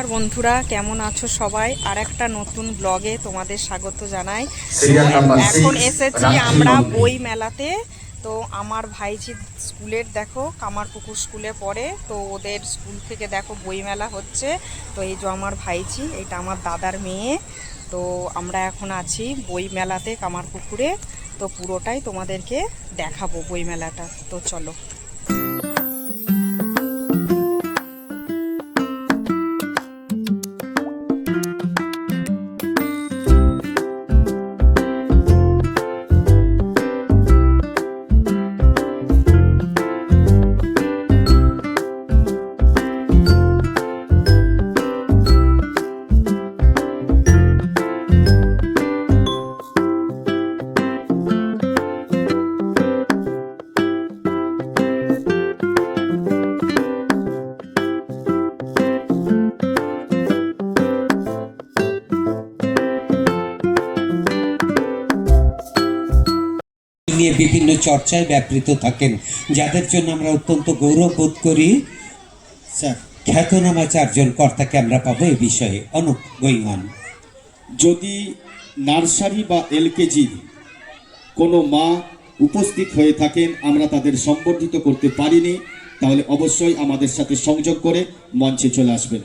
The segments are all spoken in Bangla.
নমস্কার বন্ধুরা কেমন আছো সবাই? আর একটা নতুন ব্লগে তোমাদের স্বাগত জানাই। এখন এসেছি আমরা। বই মেলাতে। তো আমার ভাইজি স্কুলের দেখো কামারপুকুর স্কুলে পড়ে। তো ওদের স্কুল থেকে দেখো বই মেলা হচ্ছে। তো এই যে আমার ভাইজি এটা আমার দাদার মেয়ে। তো আমরা এখন আছি বই মেলাতে কামারপুকুরে। তো পুরোটাই তোমাদেরকে দেখাবো বই মেলাটা। তো চলো। নিয়ে বিভিন্ন চর্চায় ব্যাপৃত থাকেন। যাদের জন্য আমরা অত্যন্ত গৌরব বোধ করি স্যার। খ্যাতনামা চারজন কর্তাকে আমরা পাবো এ বিষয়ে। অনুপ গৈমান। যদি নার্সারি বা এলকেজির কোনো মা উপস্থিত হয়ে থাকেন আমরা তাদের সম্বর্ধিত করতে পারিনি তাহলে অবশ্যই আমাদের সাথে সংযোগ করে মঞ্চে চলে আসবেন।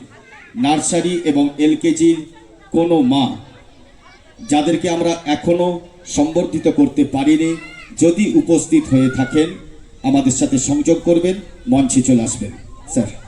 নার্সারি এবং এলকেজির কোনো মা যাদেরকে আমরা এখনও সম্বর্ধিত করতে পারিনি যদি উপস্থিত হয়ে থাকেন আমাদের সাথে সংযোগ করবেন মঞ্চে চলে আসবেন। স্যার।